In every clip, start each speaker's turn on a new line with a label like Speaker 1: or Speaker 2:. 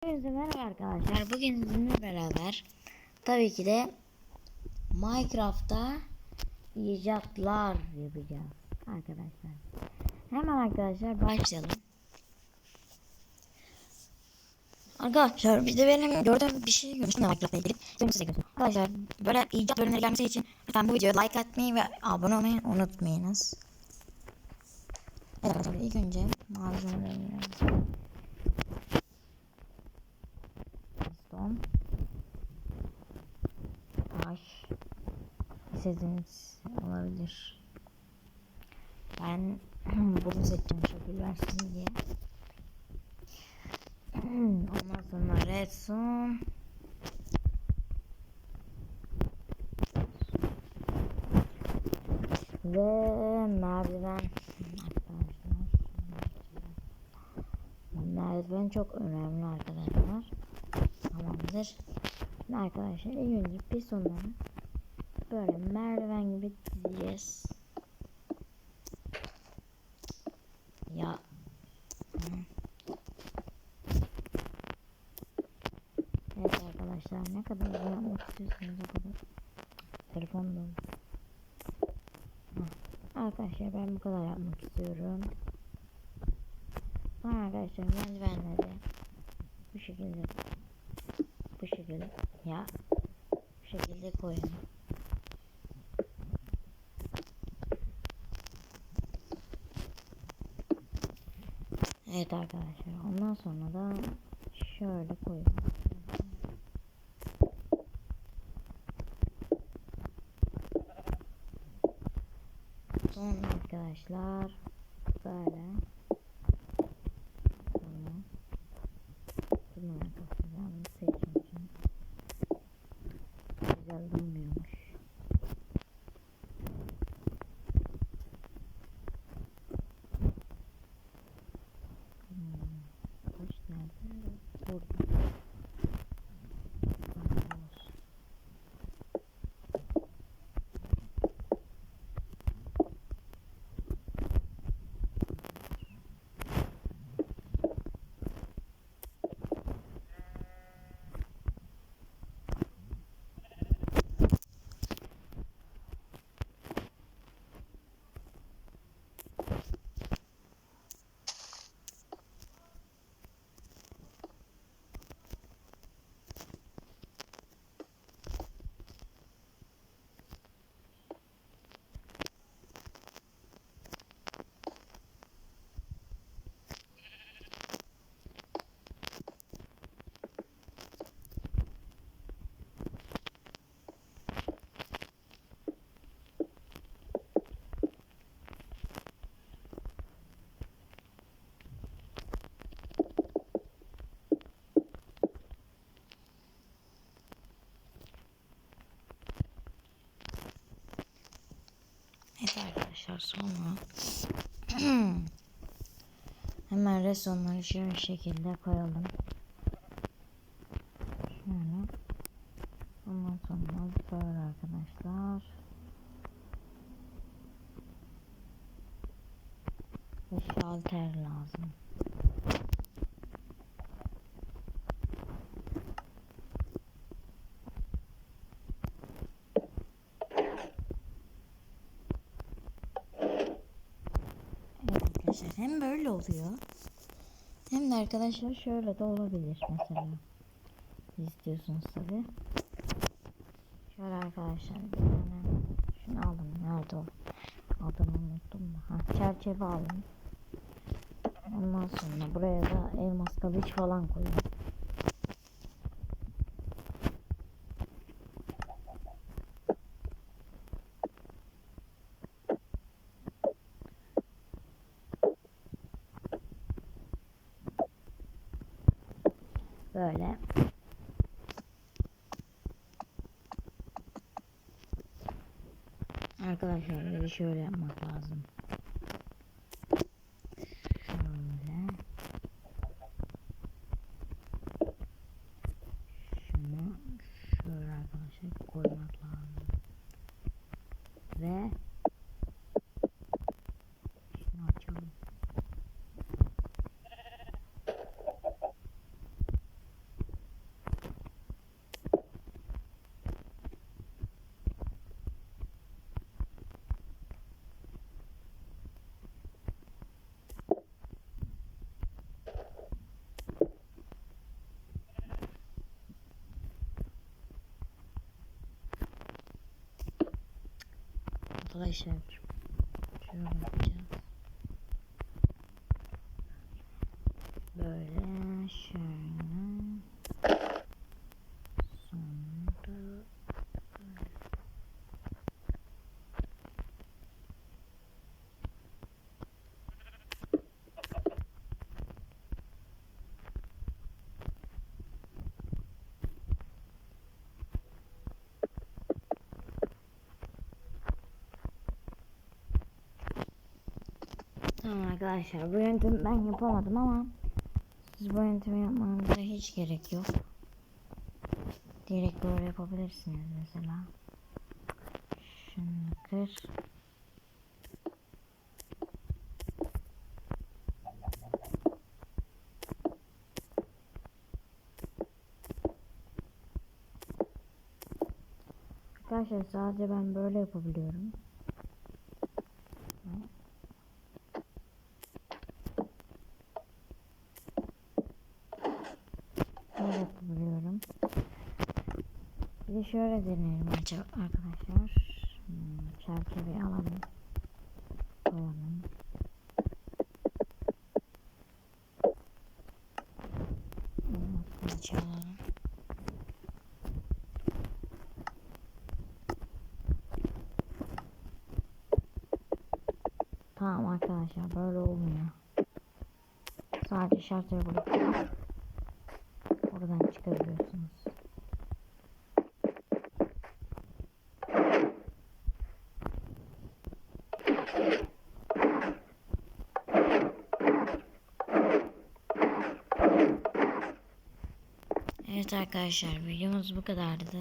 Speaker 1: Hepinize merhaba arkadaşlar. Bugün sizinle beraber tabii ki de Minecraft'ta icatlar yapacağız arkadaşlar. Hemen arkadaşlar başlayalım. Arkadaşlar bir de benim gördüğüm bir şey görmüştüm de Minecraft'la ilgili. Şimdi size göstereyim. Arkadaşlar böyle icat bölümleri gelmesi için lütfen bu videoya like atmayı ve abone olmayı unutmayınız. Evet arkadaşlar ilk önce malzemelerimi İstediğiniz olabilir. Ben bunu seçeceğim şekil versin diye. Ondan sonra redstone. Ve merdiven. Merdiven çok önemli arkadaşlar. Tamamdır. Arkadaşlar ilk önce pistonları böyle merdiven gibi dizeceğiz. Ya. Evet arkadaşlar ne kadar hızlı yapmak istiyorsanız o kadar. Telefon doldu. Heh. Arkadaşlar ben bu kadar yapmak istiyorum. Sonra arkadaşlar merdivenleri bu şekilde bu şekilde ya bu şekilde koyun. Evet arkadaşlar ondan sonra da şöyle koyun. Sonra arkadaşlar böyle Tamam. Bunu arkadaşlar ben bunu seçmişim. Güzel durmuyormuş. Hmm. Taş nerede? Burada. Tamam, olsun. Evet arkadaşlar sonra hemen resonları şöyle şekilde koyalım. Şöyle. Ondan sonra böyle arkadaşlar. Ve şalter lazım. Evet arkadaşlar hem böyle oluyor. Hem de arkadaşlar şöyle de olabilir mesela. İstiyorsunuz tabi. Şöyle arkadaşlar bir tane şunu aldım. Nerede o? Adını unuttum da. Ha, çerçeve aldım. Ondan sonra buraya da elmas kılıç falan koyun. Böyle. Arkadaşlar şöyle yapmak lazım. Şöyle. Şunu şöyle arkadaşlar koymak lazım. Ve şunu açalım. Arkadaşlar. Şöyle yapacağız. Böyle şöyle. Sonra Tamam arkadaşlar bu yöntemi ben yapamadım ama siz bu yöntemi yapmanıza hiç gerek yok. Direkt böyle yapabilirsiniz mesela. Şunu kır. Arkadaşlar sadece ben böyle yapabiliyorum. Böyle yapabiliyorum. Bir de şöyle deneyelim arkadaşlar. Hmm, çerçeveyi alalım. Alalım. Tamam arkadaşlar böyle olmuyor. Sadece şartları bırakıyorum. Oradan çıkabiliyorsunuz. Evet arkadaşlar videomuz bu kadardı.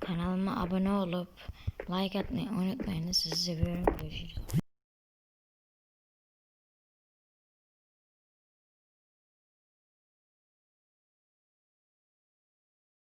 Speaker 1: Kanalıma abone olup like atmayı unutmayın. Sizi seviyorum. Görüşürüz.